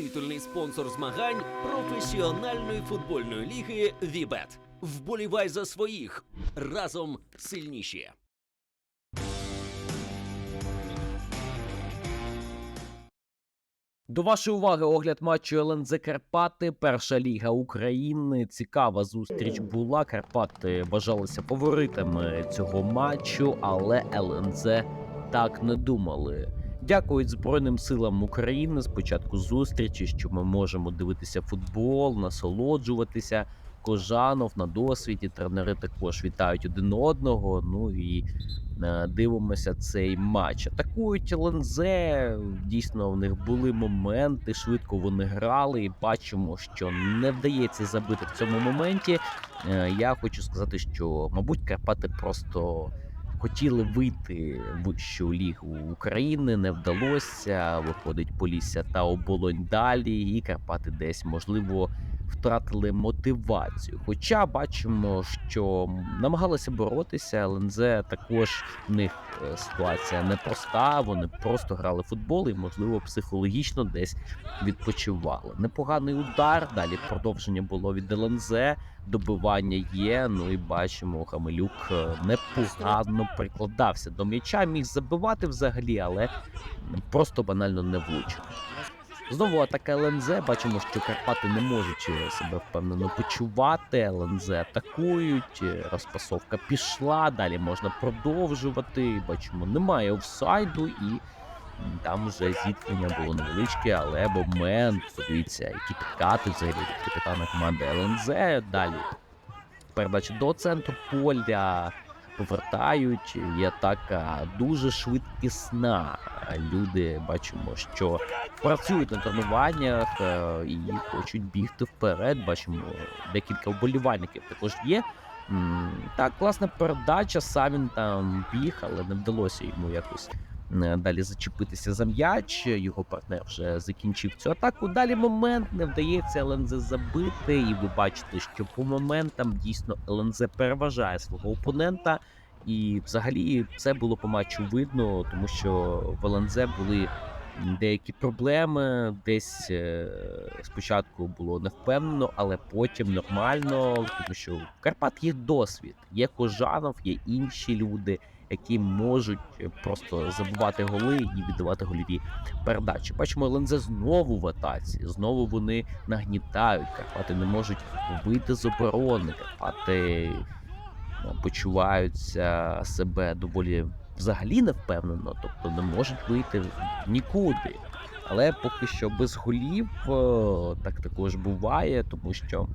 титульний спонсор змагань професіональної футбольної ліги Вібет. Вболівай за своїх разом сильніші. До вашої уваги огляд матчу ЛНЗ Карпати. Перша ліга України. Цікава зустріч була. Карпати вважалися фаворитами цього матчу, але ЛНЗ так не думали. Дякують Збройним силам України. Спочатку зустрічі, що ми можемо дивитися футбол, насолоджуватися. Кожанов на досвіді. Тренери також вітають один одного. Ну і е, дивимося цей матч. Атакують ЛНЗ. Дійсно, в них були моменти. Швидко вони грали, і бачимо, що не вдається забити в цьому моменті. Е, Я хочу сказати, що мабуть Карпати просто. Хотіли вийти в вищу лігу України, не вдалося. Виходить Полісся та оболонь далі, і Карпати десь можливо втратили мотивацію. Хоча бачимо, що намагалися боротися. ЛНЗ також в них е, ситуація непроста. Вони просто грали футбол і, можливо, психологічно десь відпочивали. Непоганий удар. Далі продовження було від ЛНЗ. Добивання є. Ну і бачимо, Хамелюк е, непогано прикладався до м'яча. Міг забивати взагалі, але просто банально не влучив. Знову атака ЛНЗ. Бачимо, що Карпати не можуть е, себе впевнено почувати. ЛНЗ атакують, е, розпасовка пішла. Далі можна продовжувати. Бачимо, немає офсайду, і там вже зіткнення було невеличке, але момент. Подивіться, які підкати взагалі від капітана команди ЛНЗ. Далі передача до центру поля. Повертають, Є така дуже швидкісна. Люди бачимо, що працюють на тренуваннях е, і хочуть бігти вперед. Бачимо, декілька вболівальників також є. Так, класна передача. Сам він там біг, але не вдалося йому якось далі зачепитися за м'яч. Його партнер вже закінчив цю атаку. Далі момент не вдається ЛНЗ забити, і ви бачите, що по моментам дійсно ЛНЗ переважає свого опонента. І взагалі це було по матчу видно, тому що в ЛНЗ були деякі проблеми. Десь е, спочатку було невпевнено, але потім нормально, тому що в Карпат є досвід, є Кожанов, є інші люди, які можуть е, просто забивати голи і віддавати гольові передачі. Бачимо, ЛНЗ знову в атаці, знову вони нагнітають. Карпати не можуть вийти з оборони. Карпати е, почуваються себе доволі взагалі невпевнено, тобто не можуть вийти нікуди. Але поки що без голів е, так також буває, тому що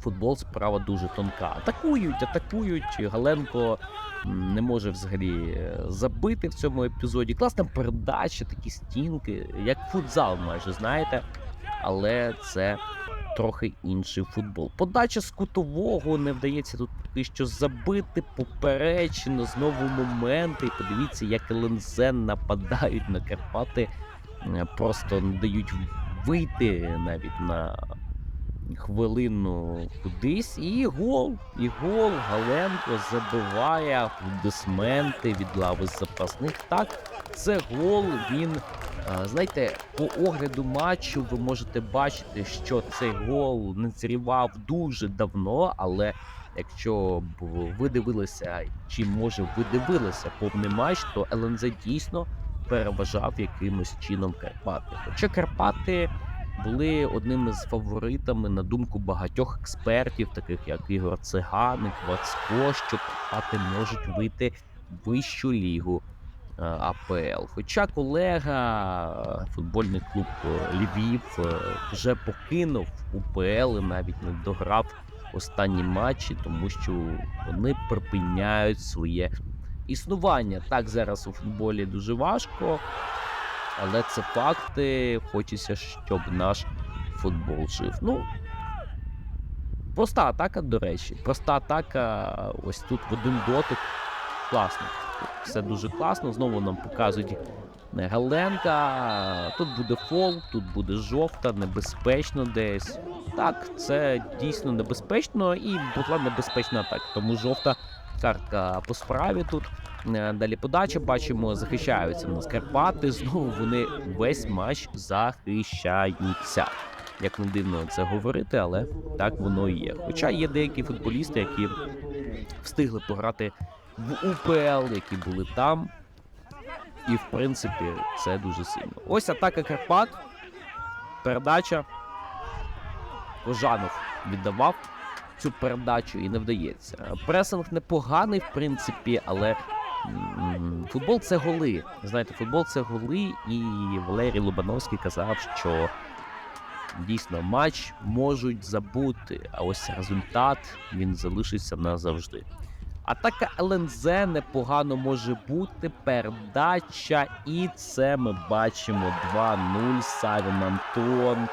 футбол справа дуже тонка. Атакують, атакують. Галенко не може взагалі е, забити в цьому епізоді. Класна передача, такі стінки, як футзал, майже знаєте. Але це трохи інший футбол. Подача з кутового не вдається тут поки що забити поперечину. Знову моменти. І подивіться, як ЛНЗ нападають на Карпати, е, просто не дають вийти навіть на хвилину кудись. І гол. І гол. Галенко забиває аплодисменти від лави запасних. Так, це гол. Він Знаєте, по огляду матчу ви можете бачити, що цей гол не зрівав дуже давно, але якщо б ви дивилися, чи може ви дивилися повний матч, то ЛНЗ дійсно переважав якимось чином Карпати. Хоча Карпати були одним із фаворитами на думку багатьох експертів, таких як Ігор Циганик, Вацко, що Карпати можуть вийти в вищу лігу е, АПЛ. Хоча колега, е, футбольний клуб е, Львів, вже покинув УПЛ і навіть не дограв останні матчі, тому що вони припиняють своє існування. Так зараз у футболі дуже важко, але це факти. Хочеться, щоб наш футбол жив. Ну, проста атака, до речі. Проста атака. Ось тут в один дотик. Класно. Все дуже класно. Знову нам показують Галенка. Тут буде фол, тут буде жовта, небезпечно десь. Так, це дійсно небезпечно і була небезпечна атака. Тому жовта картка по справі тут. Е, Далі подача бачимо, захищаються в нас Карпати. Знову вони весь матч захищаються. Як не дивно це говорити, але так воно і є. Хоча є деякі футболісти, які встигли пограти в УПЛ, які були там. І в принципі це дуже сильно. Ось атака Карпат. Передача. Кожанов віддавав цю передачу і не вдається. Пресинг непоганий, в принципі, але футбол це голи. Знаєте, футбол це голи, і Валерій Лобановський казав, що дійсно матч можуть забути, а ось результат він залишиться назавжди. Атака ЛНЗ непогано може бути. Передача, і це ми бачимо 2-0. Савін Антон.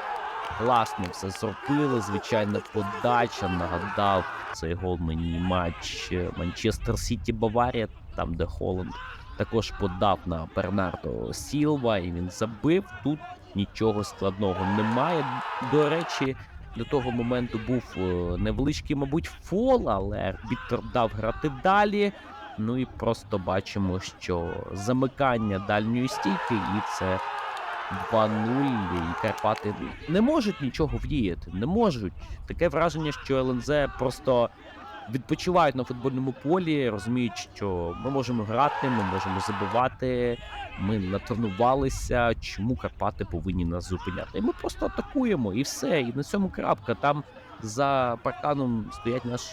Класно все зробили. Звичайно, подача. Нагадав цей гол мені матч е, Манчестер Сіті Баварія, там де Холланд також подав на Бернардо Сілва, і він забив. Тут нічого складного немає. До речі, до того моменту був е, невеличкий, мабуть, фол, але арбітр дав грати далі. Ну і просто бачимо, що замикання дальньої стійки, і це 2-0, і Карпати не можуть нічого вдіяти, не можуть. Таке враження, що ЛНЗ просто відпочивають на футбольному полі, розуміють, що ми можемо грати, ми можемо забивати, ми натренувалися, чому Карпати повинні нас зупиняти. І ми просто атакуємо, і все. І на цьому крапка. Там за парканом стоять наші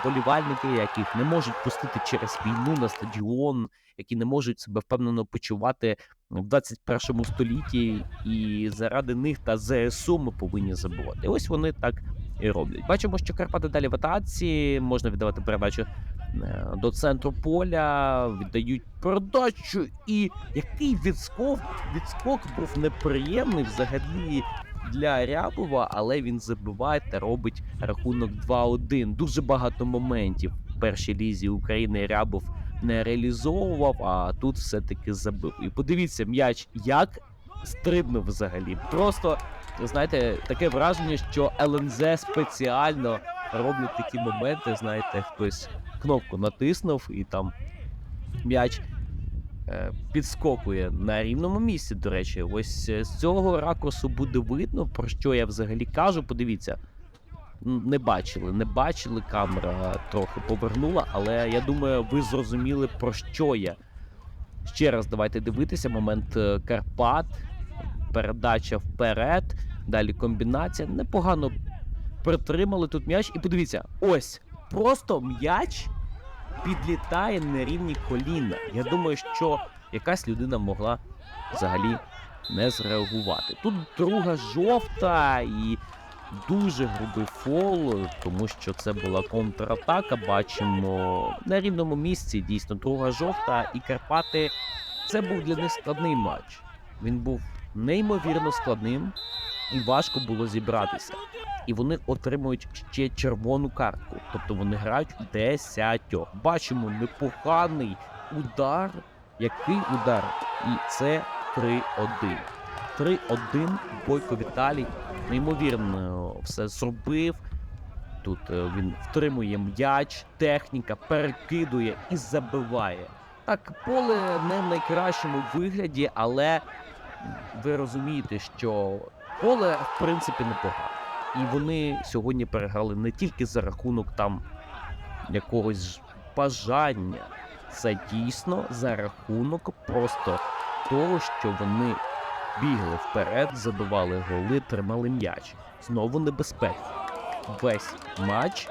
вболівальники, яких не можуть пустити через війну на стадіон, які не можуть себе впевнено почувати в 21 столітті, і заради них та ЗСУ ми повинні забувати. Ось вони так і роблять. Бачимо, що Карпати далі в атаці, можна віддавати передачу е, до центру поля, віддають передачу, і який відскок, відскок був неприємний взагалі для Рябова, але він забиває та робить рахунок 2-1. Дуже багато моментів в першій лізі України Рябов не реалізовував, а тут все-таки забив. І подивіться, м'яч як стрибнув взагалі. Просто знаєте, таке враження, що ЛНЗ спеціально роблять такі моменти. Знаєте, хтось кнопку натиснув і там м'яч підскокує на рівному місці. До речі, ось е, з цього ракурсу буде видно, про що я взагалі кажу. Подивіться. Не бачили, не бачили, камера трохи повернула, але я думаю, ви зрозуміли про що я. Ще раз давайте дивитися. Момент е, Карпат, передача вперед, далі комбінація. Непогано притримали тут м'яч. І подивіться, ось просто м'яч підлітає на рівні коліна. Я думаю, що якась людина могла взагалі не зреагувати. Тут друга жовта і дуже грубий фол, тому що це була контратака. Бачимо на рівному місці. Дійсно, друга жовта, і Карпати. Це був для них складний матч. Він був неймовірно складним і важко було зібратися. І вони отримують ще червону картку. Тобто вони грають в десятьох. Бачимо непоганий удар. Який удар? І це 3-1. 3-1 Бойко Віталій неймовірно все зробив. Тут е, він втримує м'яч, техніка перекидує і забиває. Так, поле не в найкращому вигляді, але ви розумієте, що поле в принципі непогано. І вони сьогодні переграли не тільки за рахунок там якогось бажання. Це дійсно за рахунок просто того, що вони бігли вперед, забивали голи, тримали м'яч. Знову небезпека. Весь матч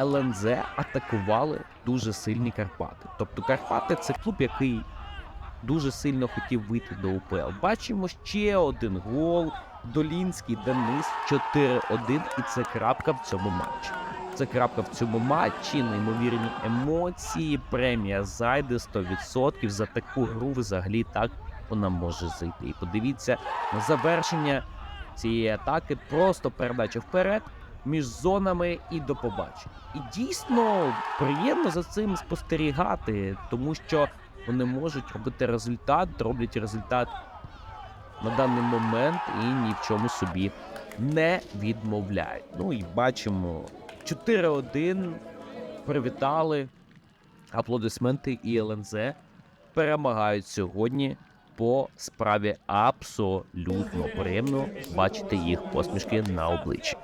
ЛНЗ атакували дуже сильні Карпати. Тобто Карпати це клуб, який дуже сильно хотів вийти до УПЛ. Бачимо ще один гол. Долінський Денис 4-1, і це крапка в цьому матчі. Це крапка в цьому матчі, неймовірні емоції, премія зайде 100%. За таку гру взагалі так вона може зайти. І подивіться на завершення цієї атаки, просто передача вперед між зонами і до побачення. І дійсно приємно за цим спостерігати, тому що вони можуть робити результат, роблять результат на даний момент і ні в чому собі не відмовляють. Ну і бачимо 4-1. Привітали аплодисменти і ЛНЗ перемагають сьогодні. По справі абсолютно приємно бачити їх посмішки на обличчі.